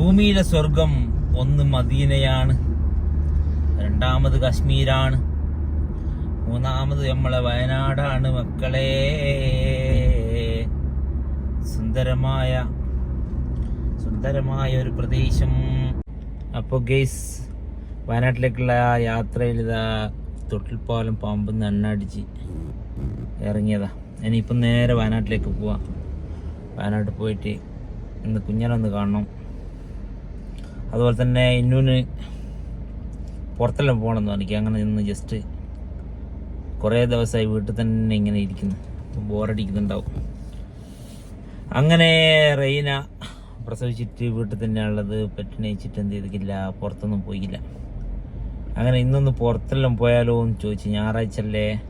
ഭൂമിയിലെ സ്വർഗം ഒന്ന് മദീനയാണ്. രണ്ടാമത് കശ്മീരാണ്. മൂന്നാമത് നമ്മളെ വയനാടാണ് മക്കളെ. സുന്ദരമായ സുന്ദരമായ ഒരു പ്രദേശം. അപ്പോൾ ഗെയ്സ് വയനാട്ടിലേക്കുള്ള യാത്രയിൽ ഇതാ തൊട്ടിൽപ്പാലം പാമ്പ് എണ്ണടിച്ച് ഇറങ്ങിയതാ. ഇനിയിപ്പം നേരെ വയനാട്ടിലേക്ക് പോവാം. വയനാട്ടിൽ പോയിട്ട് ഇന്ന് കുഞ്ഞനൊന്ന് കാണണം. അതുപോലെ തന്നെ ഇന്നുവിന് പുറത്തെല്ലാം പോകണമെന്ന് എനിക്ക് അങ്ങനെ നിന്ന് ജസ്റ്റ് കുറേ ദിവസമായി വീട്ടിൽ തന്നെ ഇങ്ങനെ ഇരിക്കുന്നു. ബോറടിക്കുന്നുണ്ടാവും. അങ്ങനെ റെയിന പ്രസവിച്ചിട്ട് വീട്ടിൽ തന്നെയാണുള്ളത് പെറ്റിനയിച്ചിട്ട് എന്ത് ചെയ്തിട്ടില്ല പുറത്തൊന്നും പോയില്ല. അങ്ങനെ ഇന്നൊന്ന് പുറത്തെല്ലാം പോയാലോ എന്ന് ചോദിച്ചു ഞായറാഴ്ച അല്ലേ?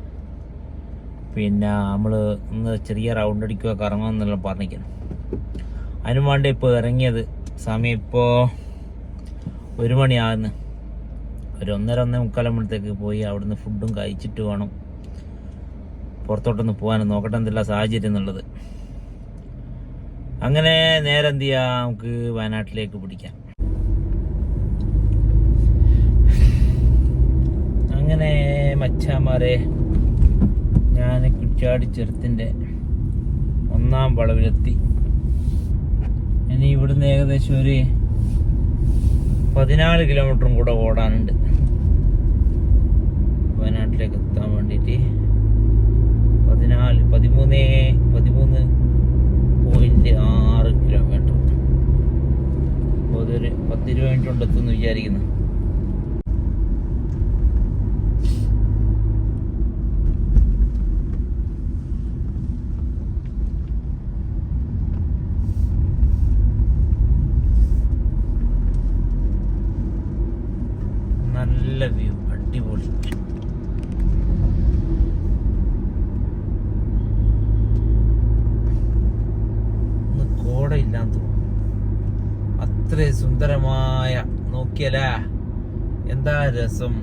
പിന്നെ നമ്മൾ ഒന്ന് ചെറിയ റൗണ്ട് അടിക്കുക കറങ്ങാമെന്നെല്ലാം പറഞ്ഞിരിക്കുന്നു. അതിനു വേണ്ടി ഇപ്പോൾ ഇറങ്ങിയത് സമയം ഇപ്പോൾ ഒരു മണിയാകുന്നു. ഒരു ഒന്നര ഒന്നേ മുക്കാലാകുമ്പോഴത്തേക്ക് പോയി അവിടുന്ന് ഫുഡും കഴിച്ചിട്ട് വേണം പുറത്തോട്ടൊന്ന് പോകാൻ നോക്കട്ടെ എന്തെല്ലാം സാഹചര്യം എന്നുള്ളത്. അങ്ങനെ നേരെ എന്ത് ചെയ്യാം? നമുക്ക് വയനാട്ടിലേക്ക് പിടിക്കാം. അങ്ങനെ മച്ചാമാരെ ഞാൻ കുറ്റാടി ചെറുത്തിന്റെ ഒന്നാം വളവിലെത്തി. ഇനി ഇവിടുന്ന് ഏകദേശം ഒരു പതിനാല് കിലോമീറ്ററും കൂടെ ഓടാനുണ്ട്. വയനാട്ടിലേക്ക് എത്താൻ വേണ്ടിയിട്ട് പതിനാല് പതിമൂന്ന് പതിമൂന്ന് പോയിന്റ് ആറ് കിലോമീറ്റർ. അപ്പോൾ അതൊരു പത്തിരുപത് മിനിറ്റ് കൊണ്ട് എത്തുമെന്ന് വിചാരിക്കുന്നു നല്ല വ്യൂ അടിപൊളി ഒന്ന് കോടയില്ലാന്ന് തോന്നുന്നു അത്ര സുന്ദരമായ നോക്കിയല്ലേ എന്താ രസം.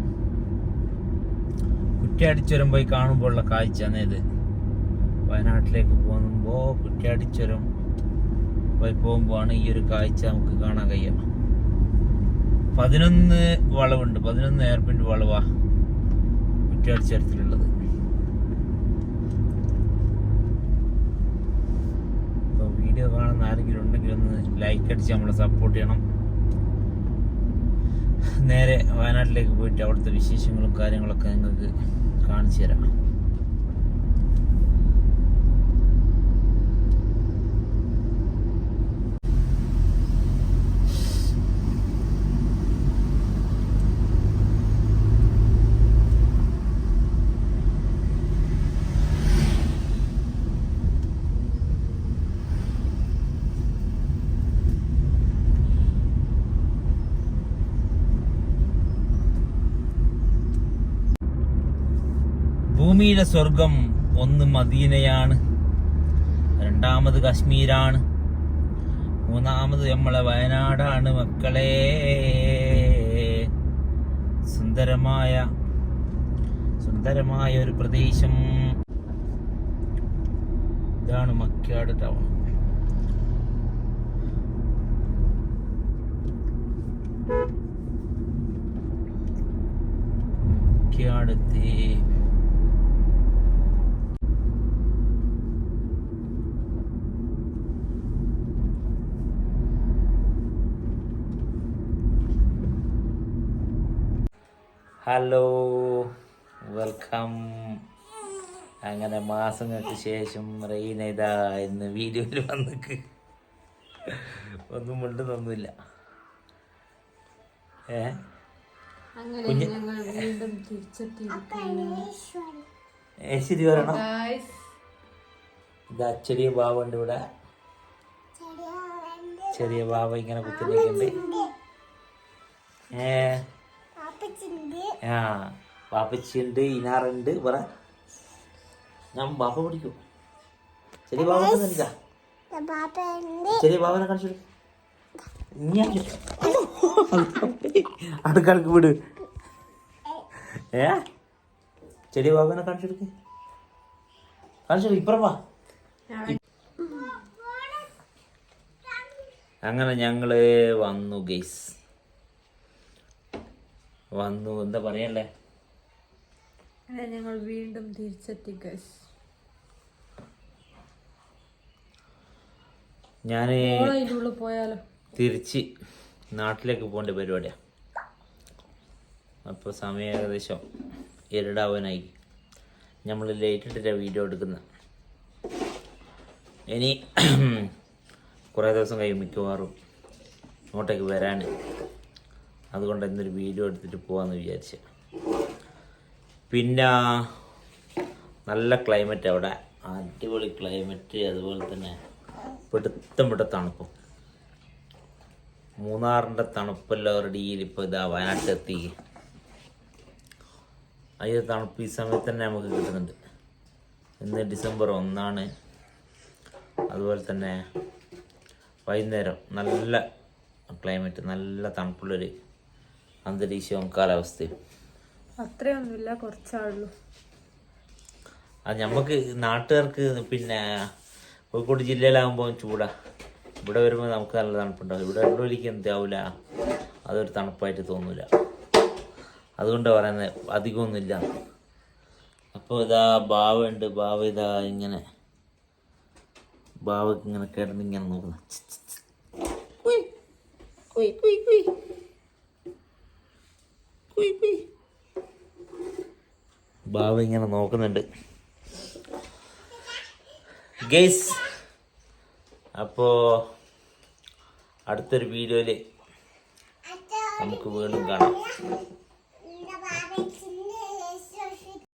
കുറ്റിയാടിച്ചുരം പോയി കാണുമ്പോഴുള്ള കാഴ്ച ഇത്. വയനാട്ടിലേക്ക് പോകുമ്പോൾ കുറ്റിയാടിച്ചുരം പോയി പോകുമ്പോഴാണ് ഈ ഒരു കാഴ്ച നമുക്ക് കാണാൻ കഴിയുക. പതിനൊന്ന് വളവുണ്ട്. പതിനൊന്ന് എയർപിന്റെ വളവാ കുറ്റ്യാടിച്ചുരത്തിലുള്ളത് അപ്പോൾ വീഡിയോ കാണുന്ന ആരെങ്കിലും ഉണ്ടെങ്കിൽ ഒന്ന് ലൈക്ക് അടിച്ച് നമ്മളെ സപ്പോർട്ട് ചെയ്യണം. നേരെ വയനാട്ടിലേക്ക് പോയിട്ട് അവിടുത്തെ വിശേഷങ്ങളും കാര്യങ്ങളൊക്കെ നിങ്ങൾക്ക് കാണിച്ചു തരാം. ഭൂമിയിലെ സ്വർഗം ഒന്ന് മദീനയാണ്. രണ്ടാമത് കശ്മീരാണ്. മൂന്നാമത് നമ്മളെ വയനാടാണ് മക്കളെ. സുന്ദരമായ സുന്ദരമായ ഒരു പ്രദേശം. ഇതാണ് മക്കാട് ടൗൺ. മക്കാടെത്തി ഹലോ വെൽക്കം അങ്ങനെ മാസങ്ങൾക്ക് ശേഷം റെയിൻ ഇതാ എന്ന് വീഡിയോയിൽ വന്നിക്ക്. ഒന്നും മിണ്ടുന്നൊന്നുമില്ല ഏ? ശരി പറയണം? ഇത് ചെറിയ ബാവുണ്ട് ഇവിടെ. ചെറിയ ബാബ ഇങ്ങനെ കുത്തിലേക്കുണ്ട് ഏ? ആ വാപ്പച്ചിയുണ്ട് ഇനാറുണ്ട് പറ ഞാൻ ബാപ്പ പിടിക്കും. ചെറിയ ബാബ നിൽക്കാ ചെറിയ ബാബനെ കാണിച്ചു. കൊടുക്ക്. ഇനി അടുക്കളക്ക് വിട്. ഏ? ചെറിയ ബാബനെ കാണിച്ചു കൊടുക്ക് കാണിച്ചു കൊടുക്ക് ഇപ്പുറം വാ. അങ്ങനെ ഞങ്ങൾ വന്നു ഗെയ്സ് വന്നു. എന്താ പറയല്ലേ? അങ്ങനെ ഞങ്ങൾ വീണ്ടും തിരിച്ചെത്തി ഗൈസ് ഞാൻ പോയാലോ? തിരിച്ച് നാട്ടിലേക്ക് പോകേണ്ട പരിപാടിയാണ് അപ്പോൾ സമയം ഏകദേശം ഇരുടാവാനായി നമ്മൾ ലേറ്റ് ഇട്ടിട്ടാണ് വീഡിയോ എടുക്കുന്നത് ഇനി കുറേ ദിവസം കഴിയും മിക്കവാറും. ഇങ്ങോട്ടേക്ക് വരാൻ അതുകൊണ്ട് ഇന്നൊരു വീഡിയോ എടുത്തിട്ട് പോകാമെന്ന് വിചാരിച്ച്. പിന്നെ നല്ല ക്ലൈമറ്റ് അവിടെ. അടിപൊളി ക്ലൈമറ്റ് അതുപോലെ തന്നെ പിടുത്തം പിടുത്ത തണുപ്പും. മൂന്നാറിന്റെ തണുപ്പെല്ലാം റെഡിയിൽ ഇപ്പോൾ ഇതാ വയനാട്ടിലെത്തി. അയ്യോ തണുപ്പ് ഈ സമയത്ത് തന്നെ നമുക്ക് കിട്ടുന്നുണ്ട്. ഇന്ന് ഡിസംബർ ഒന്നാണ്. അതുപോലെ തന്നെ വൈകുന്നേരം നല്ല ക്ലൈമറ്റ് നല്ല തണുപ്പുള്ളൊരു അന്തരീക്ഷവും കാലാവസ്ഥയും. അത്രയൊന്നുമില്ല കുറച്ചാളുള്ളൂ അത് നമുക്ക് നാട്ടുകാർക്ക് പിന്നെ കോഴിക്കോട് ജില്ലയിലാകുമ്പോൾ ചൂടാ. ഇവിടെ വരുമ്പോൾ നമുക്ക് നല്ല തണുപ്പുണ്ടാവും. ഇവിടെ ഉള്ളവർക്ക് എന്താവില്ല അതൊരു തണുപ്പായിട്ട് തോന്നില്ല അതുകൊണ്ട് പറയുന്നത് അധികമൊന്നുമില്ല. അപ്പോൾ ഇതാ ബാവ ഉണ്ട് ബാവ ഇതാ ഇങ്ങനെ ബാവക്ക് ഇങ്ങനെ കിടന്ന് ഇങ്ങനെ ബാവ ഇങ്ങനെ നോക്കുന്നുണ്ട്. ഗെയ്സ് അപ്പോ അടുത്തൊരു വീഡിയോയിൽ നമുക്ക് വീണ്ടും കാണാം.